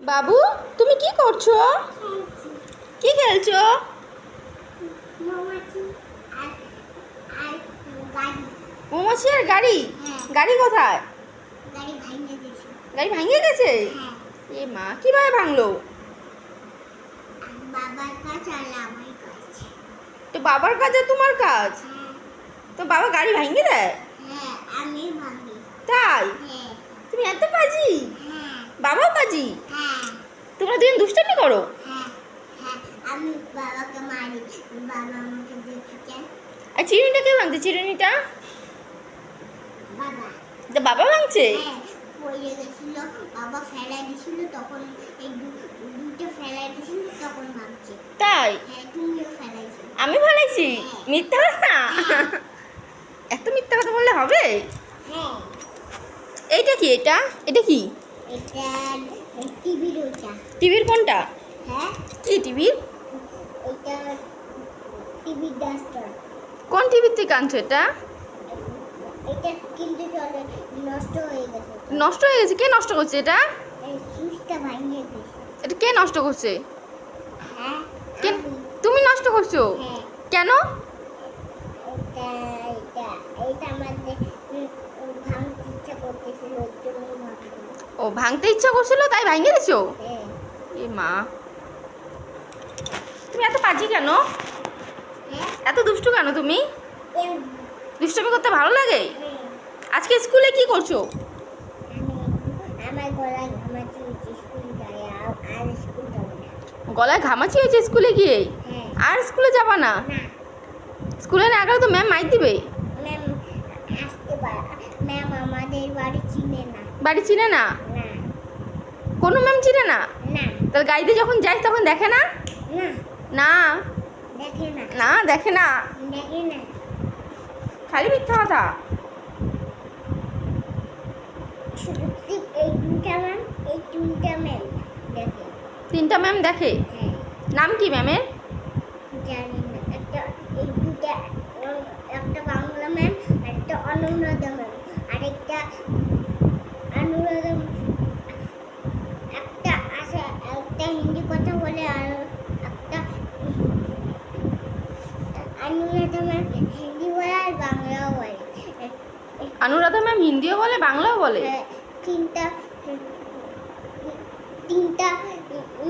বাবু তুমি কি করছ? কি খেলছো? মৌমাছি আর গাড়ি? মৌমাছি গাড়ি হ্যাঁ। কোথায়? গাড়ি ভাঙে গেছে? হ্যাঁ। এ মা কীভাবে ভাঙলো? তো বাবার কাজ আর তোমার কাজ? হ্যাঁ। তো বাবা গাড়ি ভাঙে দেয় হ্যাঁ আমি ভাঙি তাই হ্যাঁ তুমি এত পাজি হ্যাঁ বাবাও পাজি হ্যাঁ তোমরা দুজন দুষ্টামি করো? হ্যাঁ হ্যাঁ আমি বাবাকে মারি বাবা আমাকে দেখেছে আর চিরুনিটা কে ভাঙছে চিরুনিটা? বাবা তো বাবা ভাঙছে? হ্যাঁ পড়ে গেছিল বাবা ফেলাই দিছিল তখন এই দুটো ফেলাই দিছিল তখন ভাবছে তাই? তুমিও ফেলাইছো? আমি ভালাইছি মিথ্যা কথা? এত মিথ্যা কথা বললে হবে? হ্যাঁ। এইটা কি এটা? এটা কি? এটা টিভির টিভির কোনটা? হ্যাঁ? কি টিভির এটা টিভির ডাস্টার। কোন টিভির থেকে আনছো এটা? এটা কিন্তু চলে নষ্ট হয়ে গেছে। নষ্ট হয়ে গেছে কে নষ্ট করছে এটা? এই সুইচটা ভাঙিয়ে গেছে এটা কে নষ্ট করছে? হ্যাঁ কে তুমি নষ্ট করছ? হ্যাঁ। কেন? এটা এটা এটা আমাদের ভাঙতে ইচ্ছা করতেছিল জন্যই ও ভাঙতে ইচ্ছা করছিল তাই ভাঙিয়ে দিছো এ মা। তুমি এত পাজি কেন? এত দুষ্টু কেন তুমি? দুষ্টুমি করতে ভালো লাগে। আজকে স্কুলে কি করছ? গলায় ঘামাচি হয়েছে স্কুলে গিয়ে? আর স্কুলে যাবা না? না। স্কুলে না গেলে তো ম্যাম মাইর দিবে। ম্যাম আমাদের বাড়ি চিনে না। বাড়ি চিনে না? কোনো ম্যাম চিনে না? তাহলে গাড়িতে যখন যাই তখন দেখে না? না। না? দেখে না। না দেখে না? দেখে না। খালি মিথ্যা কথা? তিনটা ম্যাম দেখে। ম্যাম দেখে? হ্যাঁ। নাম কি ম্যামের? জানি না একটা এই দুটা একটা বাংলা ম্যাম একটা অনুরাধা ম্যাম। আরেকটা অনুরাধা একটা আছে একটা হিন্দি কথা বলে আর একটা অনুরাধা ম্যাম হিন্দি বলে আর বাংলাও বলে। অনুরাধা ম্যাম হিন্দিও বলে বাংলাও বলে? হ্যাঁ, তিনটা তিনটা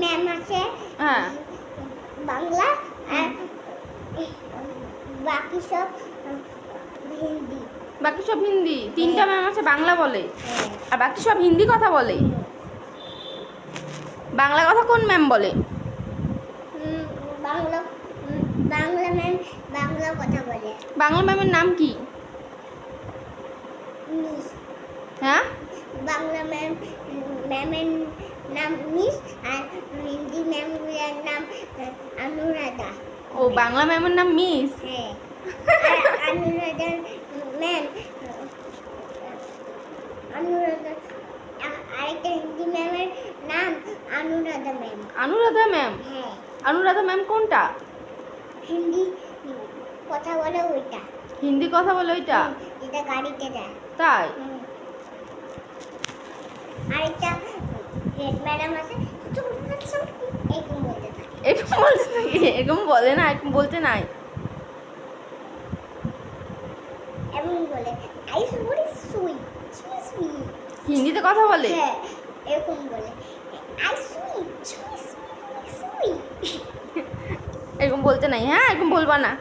ম্যাম আছে। হ্যাঁ। বাংলা আর বাকি সব হিন্দি। বাকি সব হিন্দি। তিনটা ম্যাম আছে বাংলা বলে। হ্যাঁ। আর বাকি সব হিন্দি কথা বলে। বাংলা কথা কোন ম্যাম বলে? বাংলা বাংলা ম্যাম বাংলা কথা বলে। বাংলা ম্যামের নাম কি? মিস। হ্যাঁ? বাংলা ম্যাম ম্যামের নাম মিস আর হিন্দি ম্যামগুলোর নাম অনুরাধা। ও বাংলা ম্যামের নাম মিস? হ্যাঁ। আর ম্যাম অনুরাধা আরেকটা হিন্দি ম্যামের নাম অনুরাধা ম্যাম অনুরাধা ম্যাম হ্যাঁ অনুরাধা ম্যাম কোনটা? হিন্দি কথা বলে ওইটা। হিন্দি কথা বলে ওইটা? যেটা গাড়িতে যায়। তাই। আরেকটা হেড ম্যাডাম আছে এরকম বলতে থাকে এরকম বলতে নাকি এরকম বলে না এরকম বলতে নাই। এমন বলে সুইট সুইট হিন্দিতে কথা বলে? হ্যাঁ এরকম বলে আই সুইট সুইট সুইট এরকম বলতে নাই হ্যাঁ এরকম বলবা না।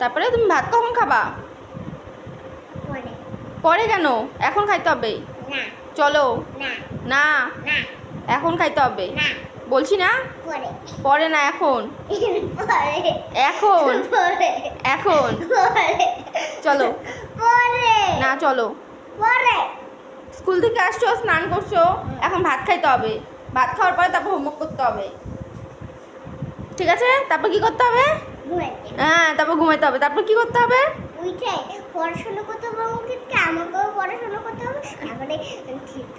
তারপরে তুমি ভাত কখন খাবা? পরে। কেন? এখন খাইতে হবে? না। চলো। না। এখন খাইতে হবে? না। বলছি না? পরে। না এখন? এখন? এখন? চলো। না চলো। স্কুল থেকে আসছো স্নান করছ? এখন ভাত খাইতে হবে। ভাত খাওয়ার পরে তারপর হোমওয়ার্ক করতে হবে। ঠিক আছে? তারপর কি করতে হবে? হ্যাঁ তারপর ঘুমাইতে হবে। তারপর কি করতে হবে? উঠে পড়াশোনা করতে হবে আমাকেও পড়াশোনা করতে হবে। তারপরে খেতে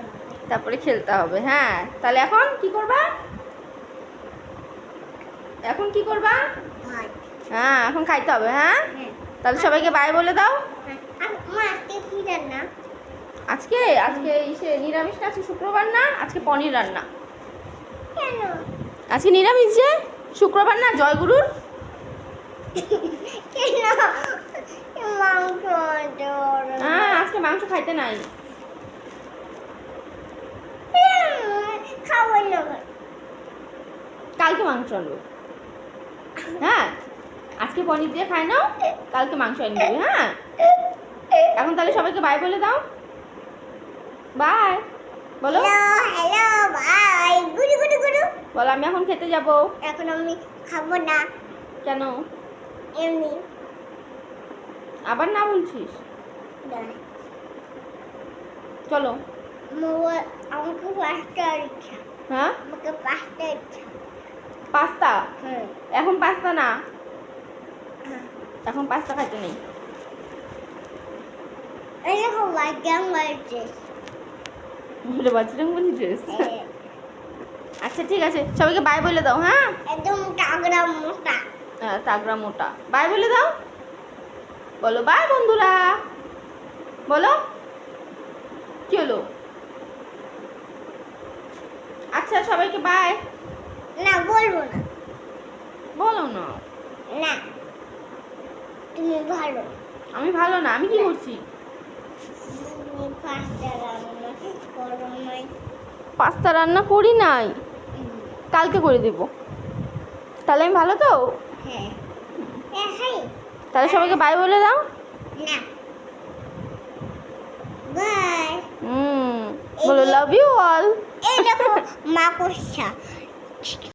হবে। তারপরে খেলতে হবে হ্যাঁ। তাহলে এখন কি করবা? এখন কি করবা? হ্যাঁ এখন খাইতে হবে হ্যাঁ? হ্যাঁ। তাহলে সবাইকে বাই বলে দাও। হ্যাঁ। আজকে আজকে ইসে নিরামিষ না আজকে শুক্রবার না আজকে পনির রান্না। আজকে নিরামিষ যে শুক্রবার না জয়গুরুর? হ্যাঁ আজকে মাংস খাইতে নাই। কালকে মাংস আনব। হ্যাঁ? আজকে পনির দিয়ে খায় নাও কালকে মাংস এনে দেবে হ্যাঁ? এখন তাহলে সবাইকে বাই বলে দাও। বাই বলো। হ্যালো বাই গুডু গুডু গুডু বলো আমি এখন খেতে যাব। এখন আমি খাব না। কেন? এমনি। আবার না বলছিস? চলো। আমাকে পাঁচটা ইচ্ছা। হ্যাঁ? আমাকে পাঁচটা ইচ্ছা। পাস্তা? এখন পাস্তা না? এখন পাস্তা খাইতে নেই। বলে বলি ড্রেস আচ্ছা ঠিক আছে। সবাইকে বাই বলে দাও হ্যাঁ? একদম মোটা। হ্যাঁ, তাগড়া মোটা। বাই বলে দাও। বলো বাই বন্ধুরা। বলো। কি হলো? আচ্ছা সবাইকে বাই না বলব না। বলো না। না। তুমি ভালো। আমি ভালো না আমি কি করছি? পাস্তা রান্না করি নাই। কালকে করে দেব। তাহলে আমি ভালো তো? হ্যাঁ। তাহলে সবাইকে বাই বলে দাও। না। বাই হুম। বলো লাভ ইউ অল এই দেখো মাকড়সা